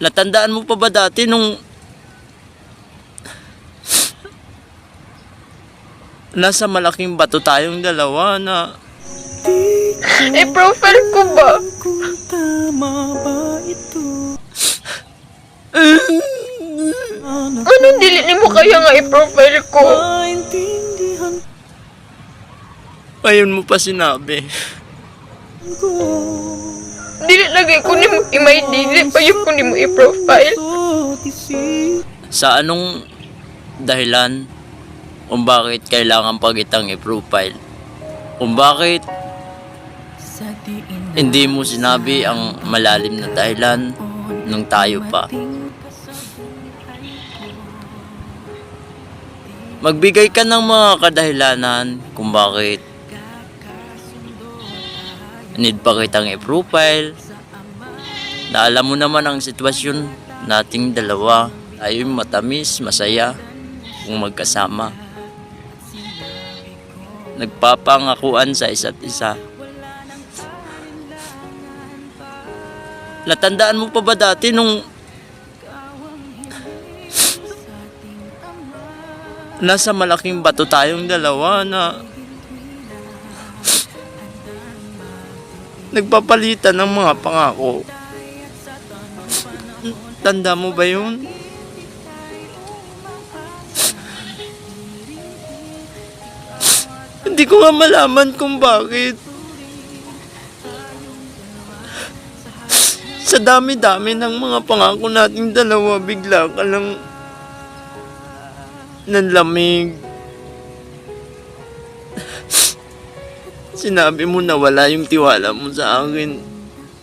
Natandaan mo pa ba dati nung nasa malaking bato tayong dalawa na I-profile ko ba? Anong dili mo kaya nga i-profile ko? ngayon mo pa sinabi. Dili lagi ko ni mo imay dili pa yung ko ni mo i-profile. Sa anong dahilan kung bakit kailangan pag itang i-profile? Kung bakit hindi mo sinabi ang malalim na dahilan nung tayo pa? Magbigay ka ng mga kadahilanan kung bakit need pa kitang i-profile na alam mo naman ang sitwasyon nating dalawa ay matamis, masaya kung magkasama. Nagpapangakuan sa isa't isa. Natandaan mo pa ba dati nung nasa malaking bato tayong dalawa na nagpapalitan ng mga pangako. Tanda mo ba yun? Hindi ko nga malaman kung bakit. Sa dami-dami ng mga pangako nating dalawa, bigla ka lang nanlamig. Sinabi mo na wala yung tiwala mo sa akin.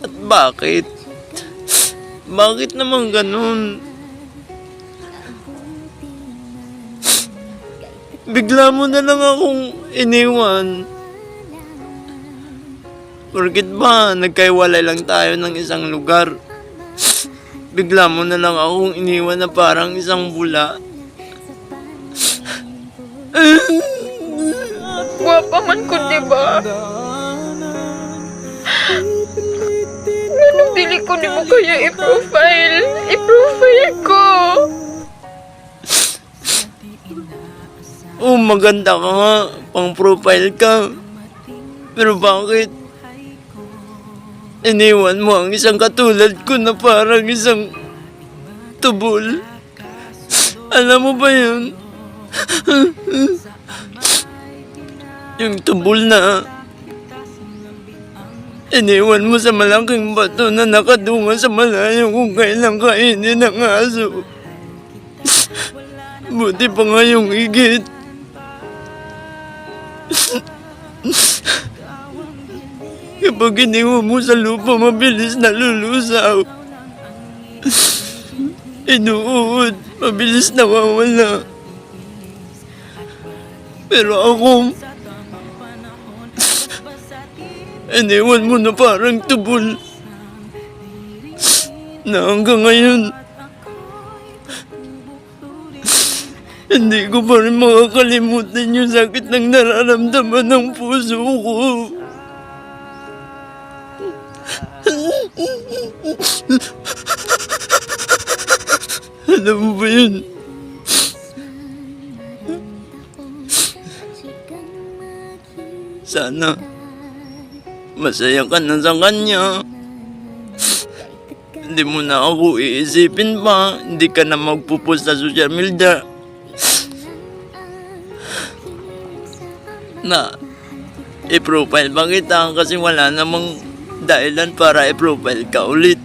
At bakit? Bakit naman ganun? Bigla mo na lang akong iniwan. Porkit ba, nagkaiwalay lang tayo ng isang lugar. Bigla mo na lang akong iniwan na parang isang bula. Guwapa man ko, di ba? Dili ko ni mo kaya i-profile? I-profile ko! Oh, maganda ka nga. Pang profile ka. Pero bakit? Iniwan mo ang isang katulad ko na parang isang tubol. Alam mo ba yun? yung tubol na iniwan mo sa malaking bato na nakadunga sa malayo kung kailan kainin ng aso. Buti pa nga yung higit. Kapag iniwan mo sa lupa, mabilis na lulusaw. Inuud, mabilis nawawala. Pero ako, iniwan mo na parang tubol. Na hanggang ngayon, hindi ko pa rin makakalimutan yung sakit ng nararamdaman ng puso ko. Alam mo ba yun? Sana masaya ka na sa kanya. Hindi mo na ako iisipin pa. Hindi ka na magpupost sa social media. Na i-profile ba kita kasi wala namang dahilan para i-profile ka ulit.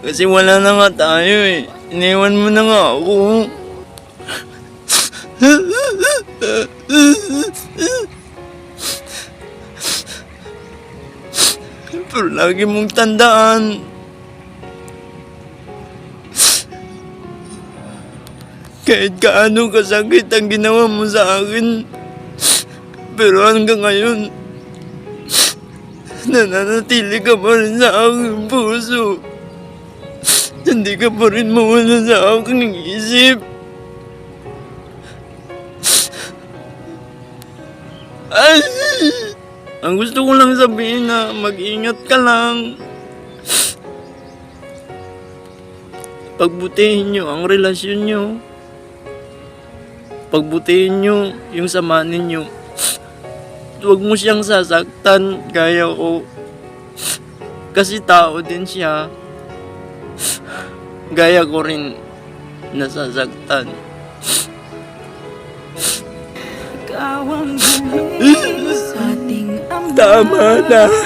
Kasi wala na nga tayo eh. Iniwan mo na nga ako. Pero lagi mong tandaan. Kahit kaano kasakit ang ginawa mo sa akin. Pero hanggang ngayon, nananatili ka pa rin sa aking puso. Hindi ka pa rin mawala sa aking isip. Ay! Ang gusto ko lang sabihin na mag-ingat ka lang. pagbutihin nyo ang relasyon nyo. Pagbutihin nyo yung sama ninyo. Huwag mo siyang sasaktan gaya ko. Kasi tao din siya. Gaya ko rin nasasaktan. Ikaw ang Tama na.